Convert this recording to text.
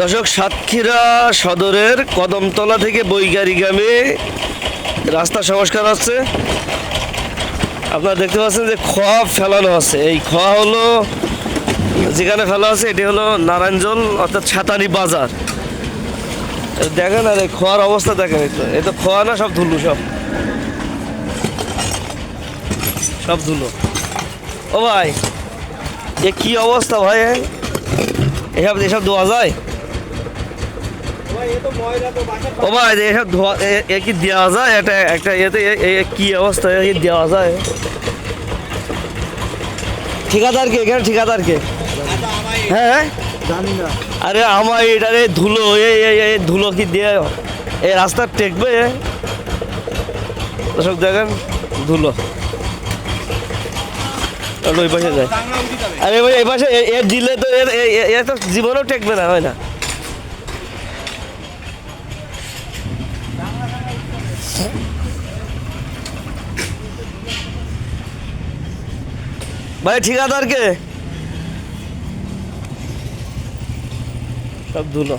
দর্শক, সাতক্ষীরা সদরের কদমতলা থেকে বৈগারিগামে রাস্তা সংস্কার হচ্ছে। আপনারা দেখতে পাচ্ছেন যে খোয়া ফেলানো আছে। এই খোয়া হলো, যেখানে ফেলা আছে, এটি হলো নারায়ণজল, অর্থাৎ ছাতানি বাজার। দেখেন আর এই খোয়ার অবস্থা দেখেন তো এই তো খোয়া না, সব ধুলো সব। সব ধুলো। ও ভাই, এ কি অবস্থা ভাই? এসব এসব ধোয়া যায়? ও ভাই এসব ধোয়া, এ- এ কি দেওয়া যায়? এটা একটা এতে এ- এ কি অবস্থা, এ কি দেওয়া যায়? ঠিকাদার কে? এখানে ঠিকাদার কে? হ্যাঁ জানি আরে আমার এটারে ধুলো এই ধুলো কি দিয়ে এই রাস্তা টেকবে? সব দেখেন, ধুলো। ওই পাশে যায়। আরে ভাই, এই পাশে, এ- এ দিলে তো এর, এ- এ- এ তো জীবনেও টেকবে না, হয় না? ভাই ঠিকাদার কে সব ধুলো